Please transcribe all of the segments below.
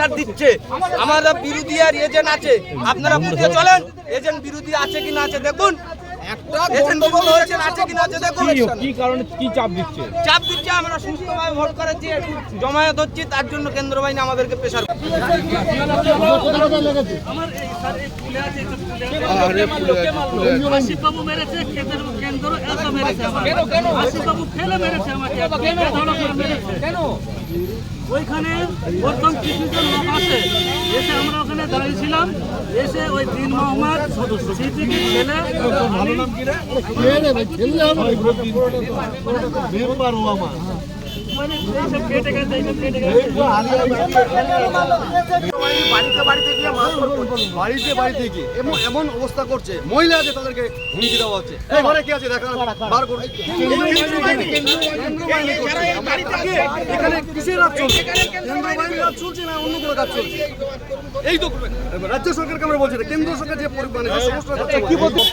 Pressure দিচ্ছে। আমাদের বিরোধী আর এজেন্ট আছে। আপনারা বুঝতে চলেন এজেন্ট বিরোধী আছে কি না আছে। দেখুন এজেন্ট বিরোধী agent আছে কি না আছে দেখুন। কি কারণে কি চাপ দিচ্ছে? চাপ দিচ্ছে আমরা সুস্থভাবে ভোট জমায়েত হচ্ছি তার জন্য কেন্দ্র বাহিনী আমাদেরকে প্রেশার আশিফবাবু মেরেছে এত মেরেছে আমাকে। আশিফবাবু ফেলে মেরেছে আমাকে এত করে মেরেছে। কেন? ওইখানে প্রথম কিছুজন লোক আসে এসে আমরা ওখানে দাঁড়িয়েছিলাম এসে ওই দিন মোহাম্মদ সিদ্দিকির ছেলে। ভালো নাম কি মানে বাড়িতে বাড়িতে গিয়ে এমন এমন অবস্থা করছে মহিলা আছে তাদেরকে হুমকি দেওয়া হচ্ছে। ঘরে কি আছে? দেখা বার এখানে কিসের রাজ চলছে? কেন্দ্র রাজ চলছে না অন্য কোনো কাজ চলছে? এই তো রাজ্য সরকারকে আমরা বলছি কেন্দ্র সরকার যে পরিমাণে সমস্ত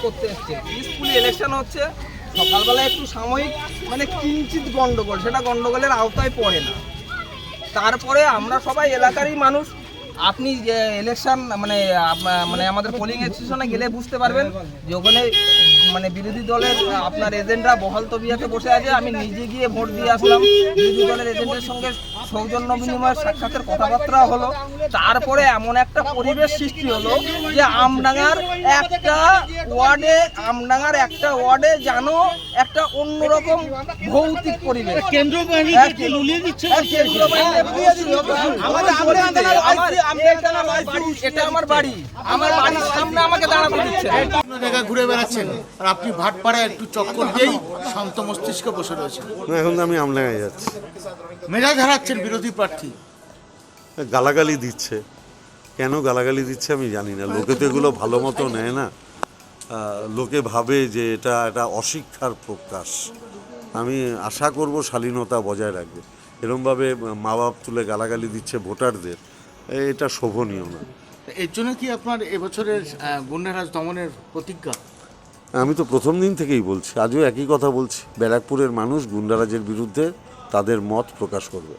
করতে ইলেকশন হচ্ছে। সকালবেলা একটু সাময়িক মানে কিঞ্চিত গন্ডগোল, সেটা গন্ডগোলের আওতায় পড়ে না। তারপরে আমরা সবাই এলাকারই মানুষ। আপনি যে ইলেকশন মানে মানে আমাদের পোলিং স্টেশনে গেলে বুঝতে পারবেন যে ওখানে মানে বিরোধী দলের, আপনার এজেন্টরা বহাল তবিয়াতে বসে আছে। আমি নিজে গিয়ে ভোট দিয়ে আসলাম। বিরোধী দলের এজেন্টের সঙ্গে সৌজন্য বিনিময়ের সাক্ষাতের কথাবার্তা হলো। তারপরে এমন একটা পরিবেশ সৃষ্টি হলো যে আমডাঙ্গার একটা ওয়ার্ডে আমডাঙ্গার একটা ওয়ার্ডে জানো একটা অন্যরকম ভৌতিক পরিবেশ। কেন্দ্র বাহিনী লুলিয়ে দিচ্ছে? আমার এটা আমার বাড়ি। আমার বাড়ির সামনে আমাকে দাঁড়াতে দিচ্ছে। ঘুরে বেড়াচ্ছেন। আর আপনি ভাটপাড়ায় একটু চক্কর দিয়েই শান্ত মস্তিষ্কে বসে রয়েছেন। এখন আমি আমলাগায় যাচ্ছি। মেজাজ হারাচ্ছেন বিরোধী প্রার্থী। গালাগালি দিচ্ছে। কেন গালাগালি দিচ্ছে আমি জানি না। লোকে তো এগুলো ভালো মতো নেয় না। লোকে ভাবে যে এটা একটা অশিক্ষার প্রকাশ। আমি আশা করব শালীনতা বজায় রাখবে। এরমভাবে মা বাপ তুলে গালাগালি দিচ্ছে ভোটারদের এটা শোভনীয় না। এর জন্য কি আপনার এবছরের গুন্ডারাজ দমনের প্রতিজ্ঞা? আমি তো প্রথম দিন থেকেই বলছি আজও একই কথা বলছি। ব্যারাকপুরের মানুষ গুন্ডারাজের বিরুদ্ধে তাদের মত প্রকাশ করবে।